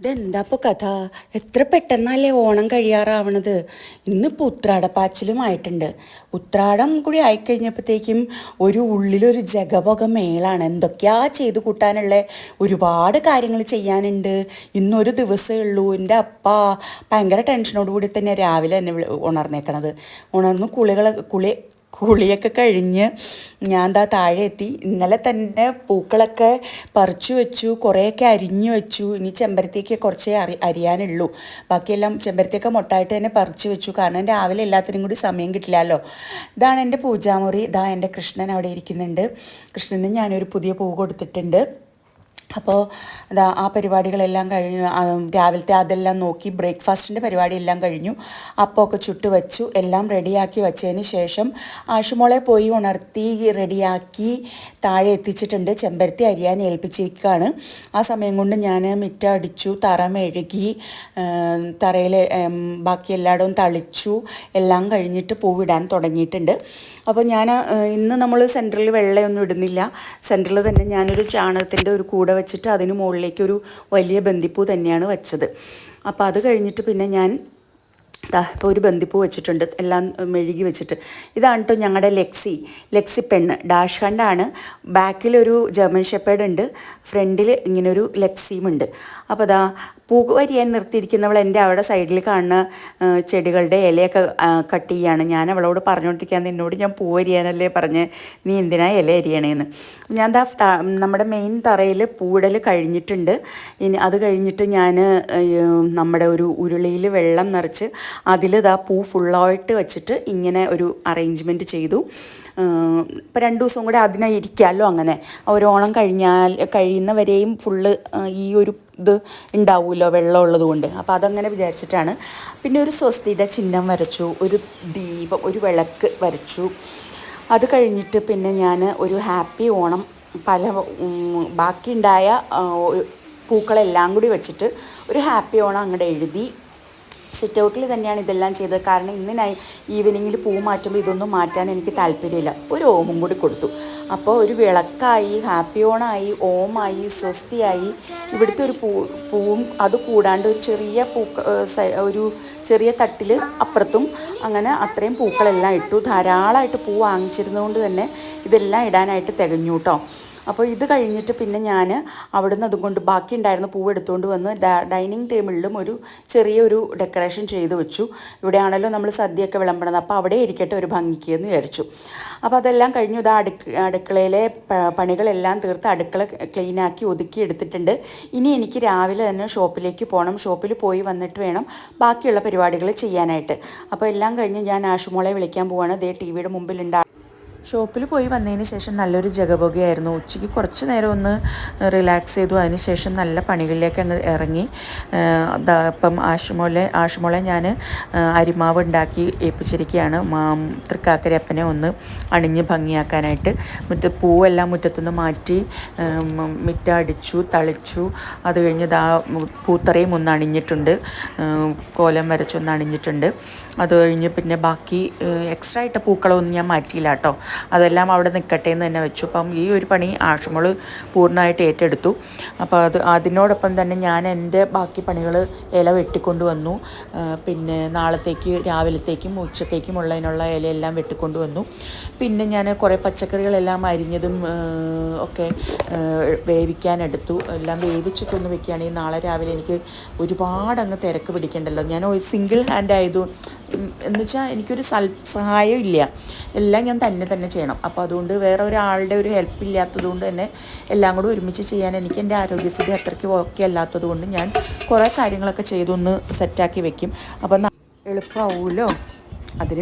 ഇതെന്താപ്പോ കഥ? എത്ര പെട്ടെന്നല്ലേ ഓണം കഴിയാറാവണത്? ഇന്നിപ്പോൾ ഉത്രാടപ്പാച്ചിലും ആയിട്ടുണ്ട്. ഉത്രാടം കൂടി ആയിക്കഴിഞ്ഞപ്പോഴത്തേക്കും ഒരു ഉള്ളിലൊരു ജഗപൊക മേളാണ്. എന്തൊക്കെയാ ചെയ്തു കൂട്ടാനുള്ള? ഒരുപാട് കാര്യങ്ങൾ ചെയ്യാനുണ്ട്. ഇന്നൊരു ദിവസമേ ഉള്ളൂ. എന്റെ അപ്പ ഭയങ്കര ടെൻഷനോടുകൂടി തന്നെ രാവിലെ തന്നെ ഉണർന്നേക്കണത്. ഉണർന്ന് കുളികൾ കുളി കുളിയൊക്കെ കഴിഞ്ഞ് ഞാൻ ദാ താഴെ എത്തി ഇന്നലെ തന്നെ പൂക്കളൊക്കെ പറിച്ചു വെച്ചു കുറേയൊക്കെ അരിഞ്ഞു വെച്ചു. ഇനി ചെമ്പരത്തേക്ക് കുറച്ചേ അറി അരിയാനുള്ളൂ. ബാക്കിയെല്ലാം ചെമ്പരത്തിയൊക്കെ മൊട്ടായിട്ട് തന്നെ പറിച്ചു വെച്ചു. കാരണം രാവിലെ എല്ലാത്തിനും കൂടി സമയം കിട്ടില്ലല്ലോ. ഇതാണ് എന്റെ പൂജാമുറി. ഇതാ എന്റെ കൃഷ്ണൻ അവിടെ ഇരിക്കുന്നുണ്ട്. കൃഷ്ണന് ഞാനൊരു പുതിയ പൂ കൊടുത്തിട്ടുണ്ട്. അപ്പോൾ അതാ ആ പരിപാടികളെല്ലാം കഴിഞ്ഞു. രാവിലത്തെ അതെല്ലാം നോക്കി ബ്രേക്ക്ഫാസ്റ്റിന്റെ പരിപാടിയെല്ലാം കഴിഞ്ഞു. അപ്പമൊക്കെ ചുട്ട് വെച്ചു എല്ലാം റെഡിയാക്കി വെച്ചതിന് ശേഷം ആഷുമോളെ പോയി ഉണർത്തി റെഡിയാക്കി താഴെ എത്തിച്ചിട്ടുണ്ട്. ചെമ്പരത്തി അരിയാൻ ഏൽപ്പിച്ചിരിക്കുകയാണ്. ആ സമയം കൊണ്ട് ഞാൻ മിറ്റ അടിച്ചു. തറ മെഴുകി തറയിൽ ബാക്കി എല്ലായിടവും തളിച്ചു. എല്ലാം കഴിഞ്ഞിട്ട് പൂവിടാൻ തുടങ്ങിയിട്ടുണ്ട്. അപ്പോൾ ഞാൻ ഇന്ന് നമ്മൾ സെന്ററിൽ വെള്ളയൊന്നും ഇടുന്നില്ല. സെന്ററിൽ തന്നെ ഞാനൊരു ചാണകത്തിന്റെ ഒരു കൂട വെച്ചിട്ട് അതിന് മുകളിലേക്ക് ഒരു വലിയ ബന്ദിപ്പൂ തന്നെയാണ് വെച്ചത്. അപ്പോൾ അത് കഴിഞ്ഞിട്ട് പിന്നെ ഞാൻ ഇപ്പോൾ ഒരു ബന്ദിപ്പൂ വെച്ചിട്ടുണ്ട്. എല്ലാം മെഴുകി വെച്ചിട്ട്. ഇതാണ് കേട്ടോ ഞങ്ങളുടെ ലെക്സി. ലെക്സി പെണ്ണ്. ഡാഷ് ഹണ്ടാണ് ബാക്കിലൊരു ജർമ്മൻ ഷെപ്പേഡ് ഉണ്ട് ഫ്രണ്ടിൽ ഇങ്ങനൊരു ലെക്സിയും ഉണ്ട് അപ്പോൾ ദാ പൂ വരിയാൻ നിർത്തിയിരിക്കുന്നവൾ എന്റെ അവിടെ സൈഡിൽ കാണുന്ന ചെടികളുടെ ഇലയൊക്കെ കട്ട് ചെയ്യാണ്. ഞാൻ അവളോട് പറഞ്ഞുകൊണ്ടിരിക്കാൻ എന്നോട് ഞാൻ പൂവരിയാനല്ലേ പറഞ്ഞ്? നീ എന്തിനാ ഇല അരിയണേന്ന്? ഞാൻ ദാ നമ്മുടെ മെയിൻ തറയിൽ പൂവിടൽ കഴിഞ്ഞിട്ടുണ്ട്. ഇനി അത് കഴിഞ്ഞിട്ട് ഞാൻ നമ്മുടെ ഒരു ഉരുളിയിൽ വെള്ളം നിറച്ച് അതിൽ ദാ പൂ ഫുള്ളായിട്ട് വെച്ചിട്ട് ഇങ്ങനെ ഒരു അറേഞ്ച്മെന്റ് ചെയ്തു. ഇപ്പം രണ്ട് ദിവസം കൂടെ അതിനായി ഇരിക്കാമല്ലോ അങ്ങനെ. ഓരോണം കഴിഞ്ഞാൽ കഴിയുന്നവരെയും ഫുള്ള് ഈ ഒരു ഇത് ഉണ്ടാവുമല്ലോ വെള്ളം ഉള്ളത് കൊണ്ട്. അപ്പോൾ അതങ്ങനെ വിചാരിച്ചിട്ടാണ്. പിന്നെ ഒരു സ്വസ്തിയുടെ ചിഹ്നം വരച്ചു ഒരു ദീപം ഒരു വിളക്ക് വരച്ചു. അത് കഴിഞ്ഞിട്ട് പിന്നെ ഞാൻ ഒരു ഹാപ്പി ഓണം പല ബാക്കിയുണ്ടായ പൂക്കളെല്ലാം കൂടി വെച്ചിട്ട് ഒരു ഹാപ്പി ഓണം അങ്ങോട്ട് എഴുതി. സിറ്റ് ഔട്ടിൽ തന്നെയാണ് ഇതെല്ലാം ചെയ്തത്. കാരണം ഇന്ന് നൈ ഈവനിങ്ങിൽ പൂ മാറ്റുമ്പോൾ ഇതൊന്നും മാറ്റാൻ എനിക്ക് താല്പര്യമില്ല. ഒരു ഓമും കൂടി കൊടുത്തു. അപ്പോൾ ഒരു വിളക്കായി ഹാപ്പി ഓണായി ഓമായി സ്വസ്തിയായി ഇവിടുത്തെ ഒരു പൂ പൂവും അത് കൂടാണ്ട് ഒരു ചെറിയ പൂ ഒരു ചെറിയ തട്ടിൽ അപ്പുറത്തും അങ്ങനെ അത്രയും പൂക്കളെല്ലാം ഇട്ടു. ധാരാളമായിട്ട് പൂ വാങ്ങിച്ചിരുന്നതുകൊണ്ട് തന്നെ ഇതെല്ലാം ഇടാനായിട്ട് തികഞ്ഞു കേട്ടോ. അപ്പോൾ ഇത് കഴിഞ്ഞിട്ട് പിന്നെ ഞാൻ അവിടുന്ന് അതുകൊണ്ട് ബാക്കി ഉണ്ടായിരുന്ന പൂവ് എടുത്തുകൊണ്ട് വന്ന് ഡൈനിങ് ടേബിളിലും ഒരു ചെറിയൊരു ഡെക്കറേഷൻ ചെയ്ത് വെച്ചു. ഇവിടെയാണല്ലോ നമ്മൾ സദ്യയൊക്കെ വിളമ്പണത് അപ്പോൾ അവിടെ ഇരിക്കട്ടെ ഒരു ഭംഗിക്ക് എന്ന് വിചാരിച്ചു. അപ്പോൾ അതെല്ലാം കഴിഞ്ഞു. ഇത് അടുക്ക അടുക്കളയിലെ പണികളെല്ലാം തീർത്ത് അടുക്കള ക്ലീനാക്കി ഒതുക്കി എടുത്തിട്ടുണ്ട്. ഇനി എനിക്ക് രാവിലെ തന്നെ ഷോപ്പിലേക്ക് പോകണം. ഷോപ്പിൽ പോയി വന്നിട്ട് വേണം ബാക്കിയുള്ള പരിപാടികൾ ചെയ്യാനായിട്ട്. അപ്പോൾ എല്ലാം കഴിഞ്ഞ് ഞാൻ ആഷുമോളെ വിളിക്കാൻ പോവാണ്. ദേ ടി വിയുടെ മുമ്പിലുണ്ട് ഷോപ്പിൽ പോയി വന്നതിന് ശേഷം നല്ലൊരു ജഗബോഗയായിരുന്നു. ഉച്ചയ്ക്ക് കുറച്ച് നേരം ഒന്ന് റിലാക്സ് ചെയ്തു. അതിന് ശേഷം നല്ല പണികളിലേക്ക് അങ്ങ് ഇറങ്ങി. ഇപ്പം ആഷുമോളെ ആഷുമോളെ ഞാൻ അരിമാവ് ഉണ്ടാക്കി ഏൽപ്പിച്ചിരിക്കുകയാണ്. മാം തൃക്കാക്കരപ്പനെ ഒന്ന് അണിഞ്ഞ് ഭംഗിയാക്കാനായിട്ട്. മുറ്റ പൂവെല്ലാം മുറ്റത്തുനിന്ന് മാറ്റി മിറ്റ അടിച്ചു തളിച്ചു. അത് കഴിഞ്ഞ് ദാ പൂത്തറയും ഒന്ന് അണിഞ്ഞിട്ടുണ്ട്. കോലം വരച്ചൊന്ന് അണിഞ്ഞിട്ടുണ്ട്. അത് കഴിഞ്ഞ് പിന്നെ ബാക്കി എക്സ്ട്രാ ഇട്ട പൂക്കളൊന്നും ഞാൻ മാറ്റിയില്ല കേട്ടോ. അതെല്ലാം അവിടെ നിൽക്കട്ടെ എന്ന് തന്നെ വെച്ചു. അപ്പം ഈ ഒരു പണി ആഷുമോൾ പൂർണമായിട്ട് ഏറ്റെടുത്തു. അപ്പോൾ അത് അതിനോടൊപ്പം തന്നെ ഞാൻ എന്റെ ബാക്കി പണികൾ ഇല വെട്ടിക്കൊണ്ട് വന്നു. പിന്നെ നാളത്തേക്ക് രാവിലത്തേക്കും ഉച്ചത്തേക്കും ഉള്ളതിനുള്ള ഇലയെല്ലാം വെട്ടിക്കൊണ്ട് വന്നു. പിന്നെ ഞാൻ കുറേ പച്ചക്കറികളെല്ലാം അരിഞ്ഞതും ഒക്കെ വേവിക്കാനെടുത്തു എല്ലാം വേവിച്ചിട്ട് ഒന്ന് വെക്കുകയാണെങ്കിൽ നാളെ രാവിലെ എനിക്ക് ഒരുപാട് അങ്ങ് തിരക്ക് പിടിക്കണ്ടല്ലോ. ഞാൻ സിംഗിൾ ഹാൻഡ് ആയതു എന്ന് വെച്ചാൽ എനിക്കൊരു സൽ സഹായം ഇല്ല എല്ലാം ഞാൻ തന്നെ തന്നെ ചെയ്യണം. അപ്പോൾ അതുകൊണ്ട് വേറെ ഒരാളുടെ ഒരു ഹെൽപ്പ് ഇല്ലാത്തതുകൊണ്ട് തന്നെ എല്ലാം കൂടെ ഒരുമിച്ച് ചെയ്യാൻ എനിക്ക് എന്റെ ആരോഗ്യസ്ഥിതി അത്രയ്ക്ക് ഓക്കെ അല്ലാത്തത് കൊണ്ട് ഞാൻ കുറേ കാര്യങ്ങളൊക്കെ ചെയ്തൊന്ന് സെറ്റാക്കി വെക്കും. അപ്പം എളുപ്പമാവുമല്ലോ അതിന്